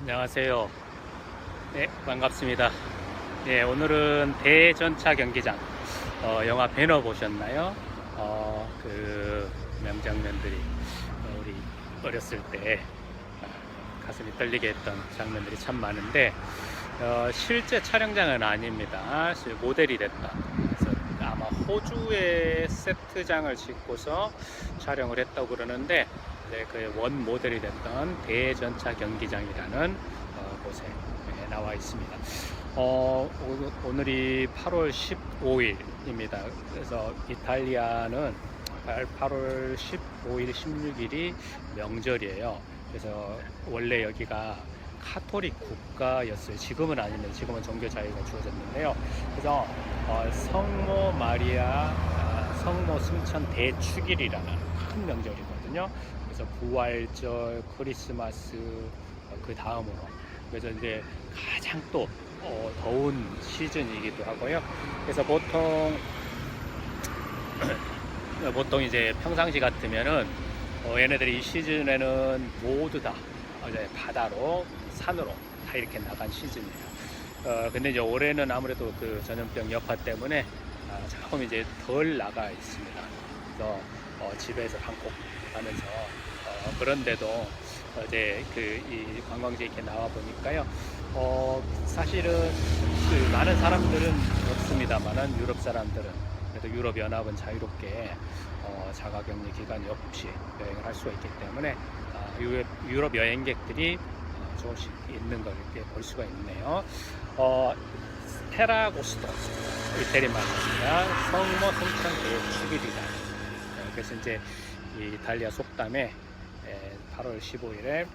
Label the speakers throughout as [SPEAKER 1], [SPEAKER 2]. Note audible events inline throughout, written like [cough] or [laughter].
[SPEAKER 1] 안녕하세요. 네, 반갑습니다. 네, 오늘은 대전차 경기장. 어, 영화 배너 보셨나요? 어, 그 명장면들이 어, 우리 어렸을 때 아, 가슴이 떨리게 했던 장면들이 참 많은데 어, 실제 촬영장은 아닙니다. 실- 모델이 됐다. 호주에 세트장을 짓고서 촬영을 했다고 그러는데 이제 그원 모델이 됐던 대전차 경기장이라는 어, 곳에 예, 나와 있습니다. 어, 오- 오늘이 8월 15일입니다. 그래서 이탈리아는 8월 15일, 16일이 명절이에요. 그래서 원래 여기가 카톨릭 국가였어요. 지금은 아닙니다. 지금은 종교 자유가 주어졌는데요. 그래서 어, 성모 마리아 아, 성모 승천 대축일이라는 큰 명절이거든요. 그래서 부활절, 크리스마스 어, 그 다음으로 그래서 이제 가장 또 어, 더운 시즌이기도 하고요. 그래서 보통 [clears throat] 보통 이제 평상시 같으면은 어, 얘네들이 이 시즌에는 모두 다 바다로 산으로 다 이렇게 나간 시즌이에요. 어, 근데 이제 올해는 아무래도 그 전염병 여파 때문에 아, 조금 이제 덜 나가 있습니다. 그래서 어, 집에서 방콕 하면서 어, 그런데도 어, 이제 그 이 관광지 이렇게 나와 보니까요. 어, 사실은 그 많은 사람들은 없습니다만은 유럽 사람들은 그래도 유럽 연합은 자유롭게 어, 자가격리 기간 없이 여행을 할 수가 있기 때문에 아, 유럽, 유럽 여행객들이 어, 조금씩 있는 걸 이렇게 볼 수가 있네요. 어, 테라고스토 이태리 말입니다. 성모 대축일이다. 어, 그래서 이제 이 이탈리아 속담에 에, 8월 15일에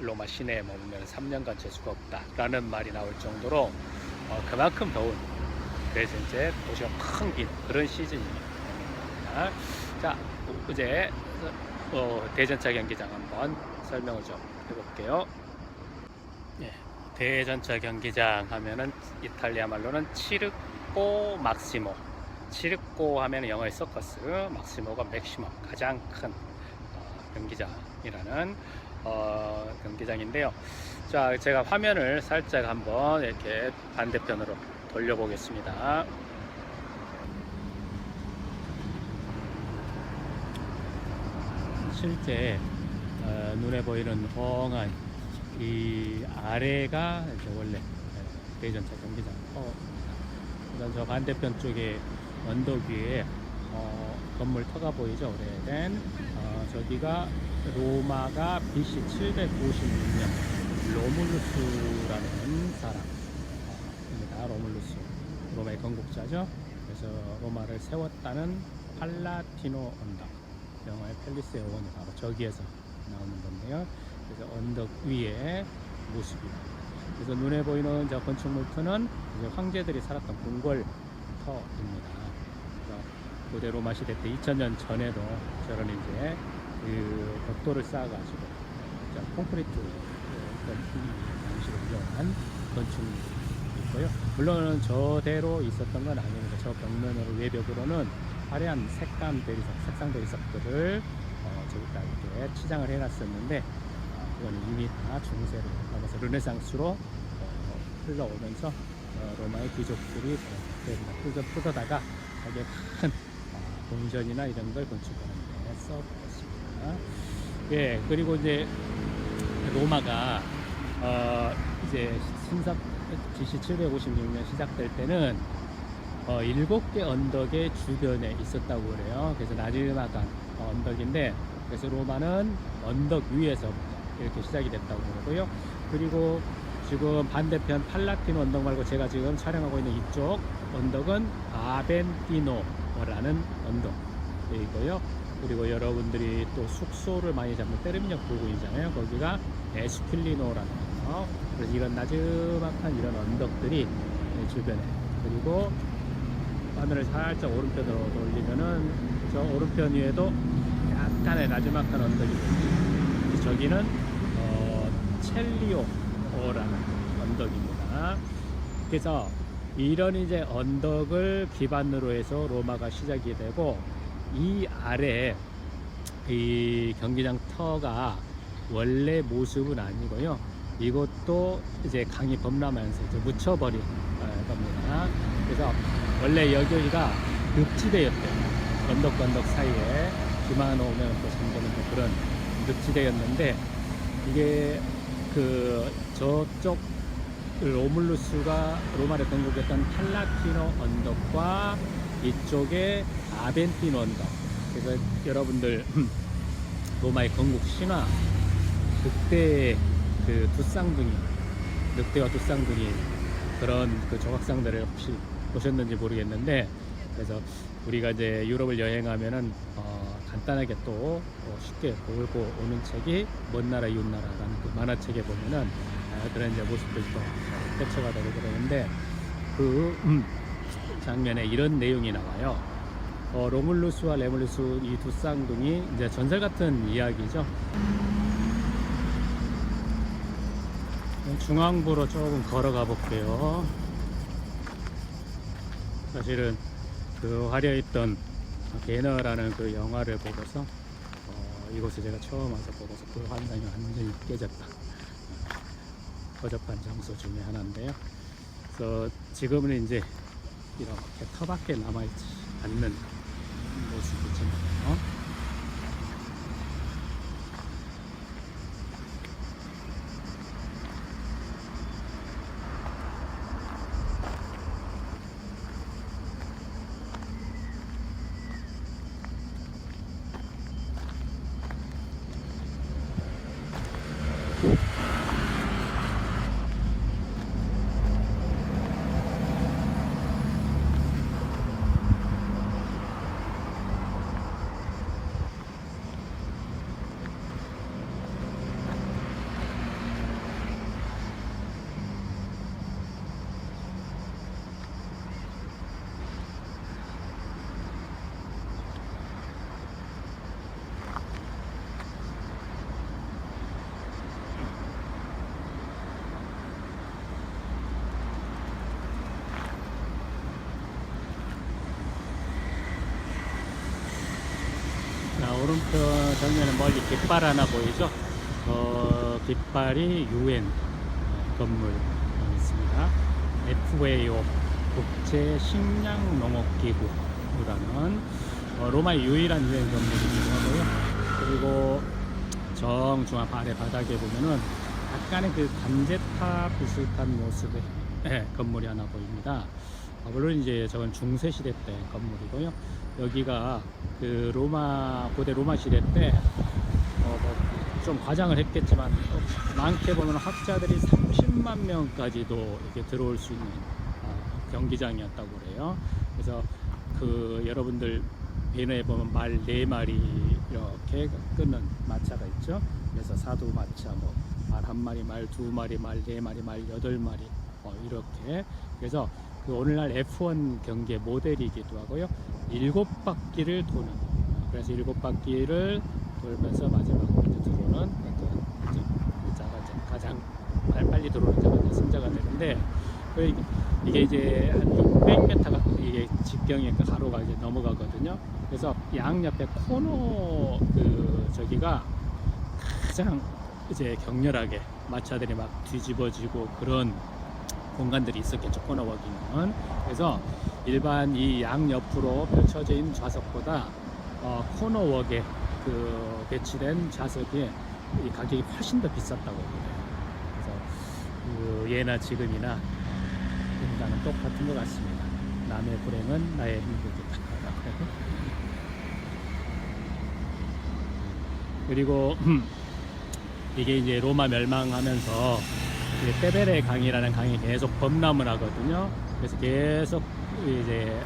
[SPEAKER 1] 로마 시내에 머물면 3년간 재수가 없다라는 말이 나올 정도로 어, 그만큼 더운 그래서 이제 도시가 큰 긴 그런 시즌입니다. 자 이제 어, 대전차 경기장 한번 설명을 좀 해볼게요. 예, 대전차 경기장 하면은 이탈리아 말로는 치르꼬 막시모 치르꼬 하면은 영어의 서커스 막시모가 맥시멈 가장 큰 어, 경기장이라는 어, 경기장인데요. 자, 제가 화면을 살짝 한번 이렇게 반대편으로 돌려보겠습니다. 실제 어, 눈에 보이는 엉한 이 아래가 이제 원래 어, 대전차 경기장. 어, 그다음 저 반대편 쪽에 언덕 위에 어, 건물 터가 보이죠? 오래된 어, 저기가 로마가 BC 756년 로물루스라는 사람입니다. 로물루스 로마의 건국자죠. 그래서 로마를 세웠다는 팔라티노 언덕 영화의 펠리스의 원이 바로 저기에서 나오는 건데요. 그래서 언덕 위에 모습입니다. 그래서 눈에 보이는 저 건축물터는 이제 황제들이 살았던 궁궐터입니다. 그래서 고대 로마 시대 때 2000년 전에도 저런 이제 그 벽돌을 쌓아가지고 자, 콘크리트 방식으로 이용한 건축물이 있고요. 물론 저대로 있었던 건 아닙니다. 저 벽면으로 외벽으로는 화려한 색감 대리석, 색상 대리석들을 어, 저기다 이렇게 치장을 해놨었는데 어, 그건 이미 다 중세로 넘어서 르네상스로 어, 흘러오면서 어, 로마의 귀족들이 뜯어, 뜯어다가 자기의 큰 어, 궁전이나 이런 걸 건축하는데 써보겠습니다. 예, 그리고 이제 로마가 어, 이제 신사 BC 756년 시작될 때는 어, 일곱 개 언덕의 주변에 있었다고 그래요. 그래서 나지막한 어, 언덕인데, 그래서 로마는 언덕 위에서 이렇게 시작이 됐다고 그러고요. 그리고 지금 반대편 팔라티노 언덕 말고 제가 지금 촬영하고 있는 이쪽 언덕은 아벤티노라는 언덕이고요. 그리고 여러분들이 또 숙소를 많이 잡는 때르미녀 부근이잖아요. 거기가 에스필리노라는 거. 그래서 이런 나지막한 이런 언덕들이 주변에 그리고 화면을 살짝 오른편으로 돌리면은 저 오른편 위에도 약간의 나지막한 언덕이 보입니다. 저기는 어, 첼리오라는 언덕입니다. 그래서 이런 이제 언덕을 기반으로 해서 로마가 시작이 되고 이 아래 이 경기장 터가 원래 모습은 아니고요. 이것도 이제 강이 범람하면서 묻혀버린 어, 겁니다. 그래서 원래 여기가 늪지대였대요. 언덕과 언덕 사이에 비만 오면 또 잠기는 뭐 그런 늪지대였는데 이게 그 저쪽 로물루스가 로마를 건국했던 팔라티노 언덕과 이쪽에 아벤티노 언덕. 그래서 여러분들 [clears throat] 로마의 건국 신화 그때 그 두쌍둥이 늑대와 두쌍둥이 그런 그 조각상들을 혹시 보셨는지 모르겠는데 그래서 우리가 이제 유럽을 여행하면은 어, 간단하게 또 어, 쉽게 보고 오는 책이 먼 나라 이웃 나라라는 그 만화책에 보면은 아, 그런 이제 모습들이 또 펼쳐가 되고 그러는데 그 음, 장면에 이런 내용이 나와요. 어, 로물루스와 레물루스 이 두 쌍둥이 이제 전설 같은 이야기죠. 중앙부로 조금 걸어가 볼게요. 사실은 그 화려 했던 배너라는 그 영화를 보고서 어, 이곳에 제가 처음 와서 보고서 그 환상이 완전히 깨졌다. 허접한 장소 중에 하나인데요. 그래서 지금은 이제 이렇게 터밖에 남아있지 않는 모습이지만 어? 자, 오른편 정면에 멀리 깃발 하나 보이죠? 어, 깃발이 UN 건물 있습니다. FAO 국제 식량 농업기구라는 어, 로마의 유일한 UN 건물이기도 하고요. 그리고 정중앙 아래 바닥에 보면은 약간의 그 관제탑 비슷한 모습의 예, 건물이 하나 보입니다. 어, 물론 이제 저건 중세 시대 때 건물이고요. 여기가 그 로마 고대 로마 시대 때 어, 뭐 좀 과장을 했겠지만 또 많게 보면 학자들이 30만 명까지도 이렇게 들어올 수 있는 어, 경기장이었다고 그래요. 그래서 그 여러분들 배너에 보면 말 네 마리 이렇게 끄는 마차가 있죠. 그래서 사두 마차 뭐 말 한 마리, 말 두 마리, 말 네 마리, 말 여덟 마리 어, 이렇게 그래서 그 오늘날 F1 경기의 모델이기도 하고요. 일곱 바퀴를 도는 그래서 일곱 바퀴를 돌면서 마지막으로 이제 들어오는 자가 가장 발- 빨리 들어오는 자가 이제 승자가 되는데 그 이게 이제 한 600m가 이게 직경이 그 가로가 이제 넘어가거든요. 그래서 양 옆에 코너 그 저기가 가장 이제 격렬하게 마차들이 막 뒤집어지고 그런 공간들이 있었겠죠 코너워킹은 그래서 일반 이 양 옆으로 펼쳐져 있는 좌석보다 어, 코너웍에 그 배치된 좌석이 이 가격이 훨씬 더 비쌌다고 그래요. 그래서 그 예나 지금이나 어, 인간은 똑같은 것 같습니다. 남의 불행은 나의 행복이다. 그리고 이게 이제 로마 멸망하면서 페베레 강이라는 강이 계속 범람을 하거든요. 그래서 계속 이제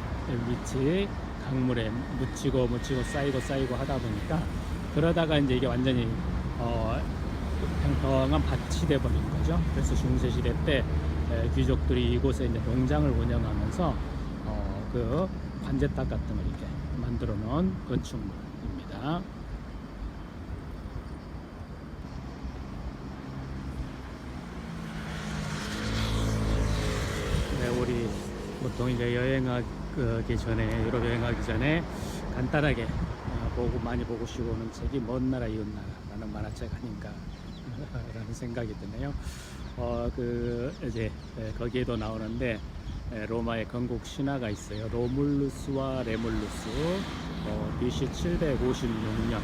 [SPEAKER 1] 밑이 강물에 묻히고 묻히고 쌓이고 쌓이고 하다 보니까 그러다가 이제 이게 완전히 어, 평평한 밭이 돼 버린 거죠. 그래서 중세 시대 때 에, 귀족들이 이곳에 이제 농장을 운영하면서 어, 그 관제탑 같은 걸 이렇게 만들어 놓은 건축물입니다. 네, 우리 보통 이제 여행하기 전에 유럽 여행하기 전에 간단하게 어, 보고 많이 보고 싶어 오는 책이 먼 나라 이웃 나라라는 만화책 아닌가 [laughs] 라는 생각이 드네요. 어, 그 이제 예, 거기에도 나오는데 예, 로마의 건국 신화가 있어요. 로물루스와 레물루스 어, BC 756년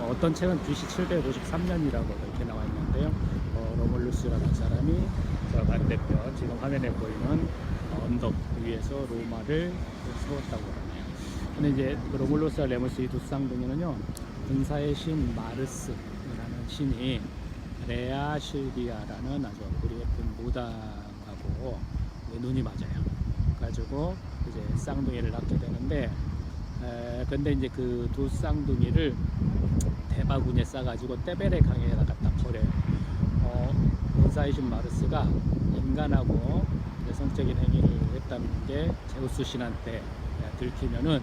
[SPEAKER 1] 어, 어떤 책은 BC 753년이라고 이렇게 나와 있는데요. 어, 로물루스라는 사람이 저 반대편 지금 화면에 보이는 언덕 위에서 로마를 세웠다고 하네요. 근데 이제 그 로물루스와 레물루스 이 두 쌍둥이는요 군사의 신 마르스라는 신이 레아 실비아라는 아주 우리 예쁜 무당하고 눈이 맞아요. 가지고 이제 쌍둥이를 낳게 되는데 에, 근데 이제 그 두 쌍둥이를 대바구니에 싸가지고 떼베레 강에다 갖다 버려요. 어, 군사이신 마르스가 인간하고 성적인 행위를 했다는 게 제우스 신한테 들키면은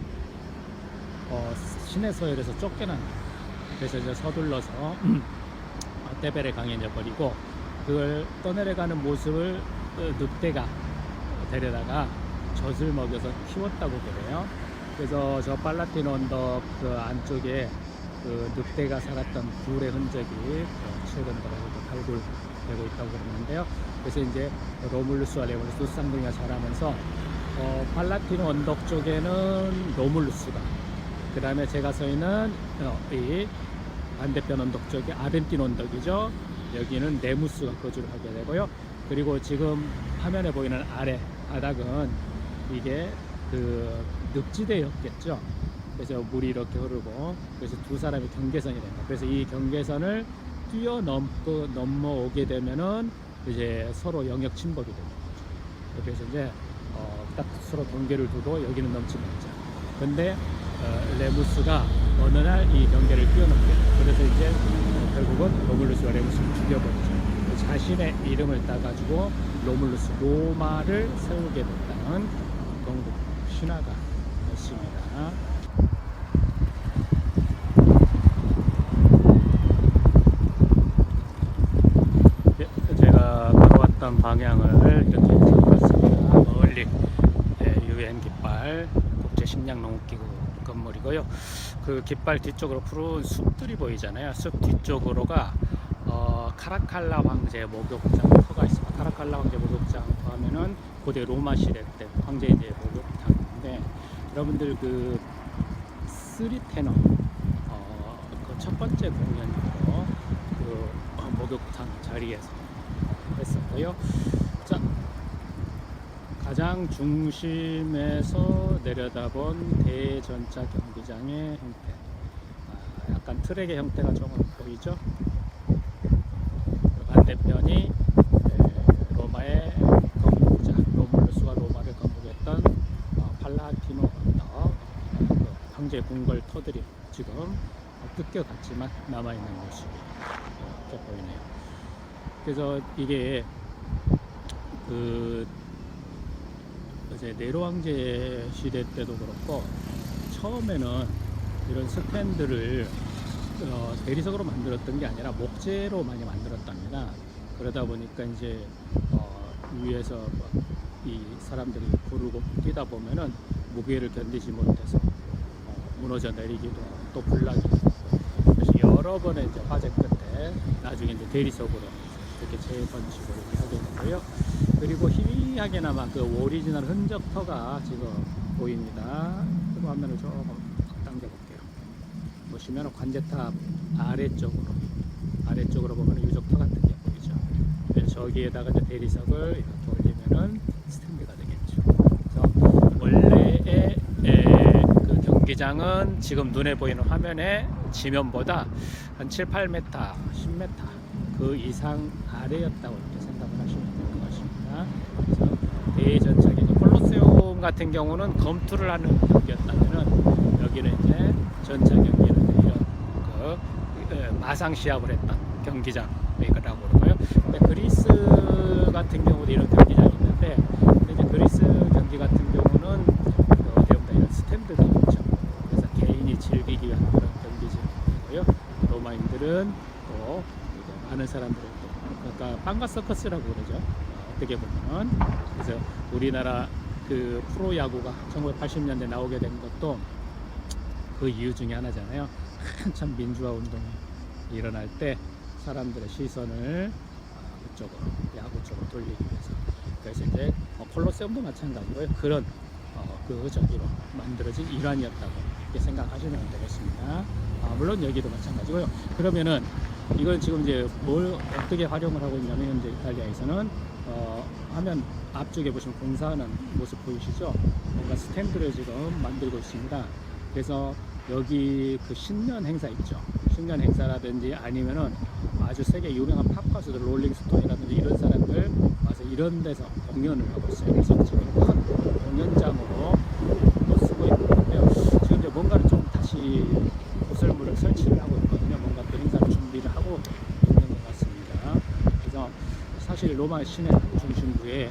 [SPEAKER 1] 어, 신의 서열에서 거예요. 그래서 이제 서둘러서 [clears throat] 강에 이제 버리고 그걸 떠내려가는 모습을 그 늑대가 데려다가 젖을 먹여서 키웠다고 그래요. 그래서 저 팔라틴 언덕 그 안쪽에 그 늑대가 살았던 굴의 흔적이 어, 최근 들어서 발굴 되고 있다고 그러는데요. 그래서 이제 로물루스와 레물루스 두 쌍둥이가 자라면서 어, 팔라틴 언덕 쪽에는 로물루스가 그 다음에 제가 서 있는 어, 이 반대편 언덕 쪽에 아벤틴 언덕이죠. 여기는 네무스가 거주를 하게 되고요. 그리고 지금 화면에 보이는 아래 바닥은 이게 그 늪지대였겠죠. 그래서 물이 이렇게 흐르고 그래서 두 사람이 경계선이 됩니다. 그래서 이 경계선을 뛰어넘고 넘어오게 되면은 이제 서로 영역 침범이 됩니다. 그래서 이제 어, 딱 서로 경계를 두고 여기는 넘지 말자. 근데 어, 레무스가 어느 날 이 경계를 뛰어넘게 돼요. 그래서 이제 어, 결국은 로물루스와 레무스를 죽여버리죠. 그 자신의 이름을 따가지고 로물루스 로마를 세우게 됐다는 건국 신화가 있습니다. 예, 제가 걸어왔던 방향을 이렇게 잡았습니다. 멀리 예, 유엔 깃발 국제 식량 농업기구 건물이고요. 그 깃발 뒤쪽으로 푸른 숲들이 보이잖아요. 숲 뒤쪽으로가 어, 카라칼라 황제 목욕장 터가 있습니다. 카라칼라 황제 목욕장 터 하면은 고대 로마 시대 때 황제 이제 목욕탕인데 여러분들 그 스리테너 어, 그 첫 번째 공연으로 그 어, 목욕탕 자리에서 했었고요. 자, 가장 중심에서 내려다본 대전차 경기장의 형태. 아, 약간 트랙의 형태가 조금 보이죠? 그 반대편이 에, 로마의 건국자, 로물루스와 로마를 건국했던 어, 팔라티노 언덕, 그 황제 궁궐 터들이 지금 뜯겨갔지만 남아있는 모습이 이렇게 보이네요. 그래서 이게 그 이제 네로 황제 시대 때도 그렇고 처음에는 이런 스탠드를 어, 대리석으로 만들었던 게 아니라 목재로 많이 만들었답니다. 그러다 보니까 이제 어, 위에서 막이 사람들이 구르고 뛰다 보면은 무게를 견디지 못해서 어, 무너져 내리기도 또 불나기도 그래서 여러 번의 이제 화재 끝에 나중에 이제 대리석으로 이렇게 재건축을 이렇게 하게 되고요. 그리고 희미하게나마 그 오리지널 흔적터가 지금 보입니다. 그 화면을 조금 당겨 볼게요. 보시면 관제탑 아래쪽으로 아래쪽으로 보면 유적터 같은 게 보이죠. 그래서 저기에다가 이제 대리석을 이렇게 올리면은 스탠드가 되겠죠. 그래서 원래의 에, 그 경기장은 지금 눈에 보이는 화면의 지면보다 한 7, 8m, 10m 그 이상 아래였다고 이렇게 생각을 하시면 될 것 같습니다. 그래서 대전차기 콜로세움 같은 경우는 검투를 하는 경기였다면은 여기는 이제 전차 경기는 이런 그 에, 마상 시합을 했던 경기장이라고 그러고요. 근데 그리스 같은 경우도 이런 경기장이 있는데 이제 그리스 경기 같은 경우는 그 어디 보면 이런 스탠드가 있죠. 그래서 개인이 즐기기 위한 그런 경기장이고요. 로마인들은 또 많은 사람들을 또 그러니까 빵과 서커스라고 그러죠. 어, 어떻게 보면 그래서 우리나라 그 프로야구가 1980년대 나오게 된 것도 그 이유 중에 하나잖아요. 한참 민주화 운동이 일어날 때
[SPEAKER 2] 사람들의 시선을 아, 그쪽으로 야구 쪽으로 돌리기 위해서 그래서 이제 어, 콜로세움도 마찬가지고요 그런 어, 그 저기로 만들어진 일환이었다고 생각하시면 되겠습니다. 아, 물론 여기도 마찬가지고요. 그러면은 이건 지금 이제 뭘 어떻게 활용을 하고 있냐면 현재 이탈리아에서는 어, 화면 앞쪽에 보시면 공사하는 모습 보이시죠? 뭔가 스탠드를 지금 만들고 있습니다. 그래서 여기 그 신년 행사 있죠. 신년 행사라든지 아니면은 아주 세계 유명한 팝 가수들 롤링스톤이라든지 이런 사람들 와서 이런 데서 공연을 하고 있어요. 그래서 지금 큰 공연장으로 또 쓰고 있는데요. 지금 이제 뭔가를 좀 다시 구설물을 설치를 하고 있거든요. 뭔가 또 행사를 준비를 하고 있는 것 같습니다. 그래서 사실 로마 시내 중심부에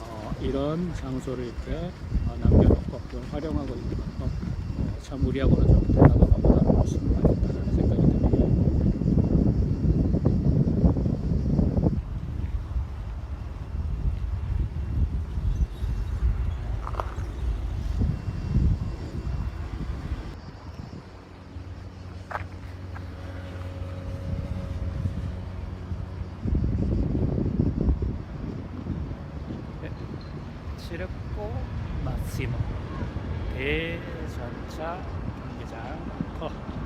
[SPEAKER 2] 어, 이런 장소를 이렇게 어, 남겨놓고 활용하고 있는 것도 어, 참 우리하고는 좀 대화가 보다 듭니다.
[SPEAKER 1] 치르코 마시모 대전차 경기장.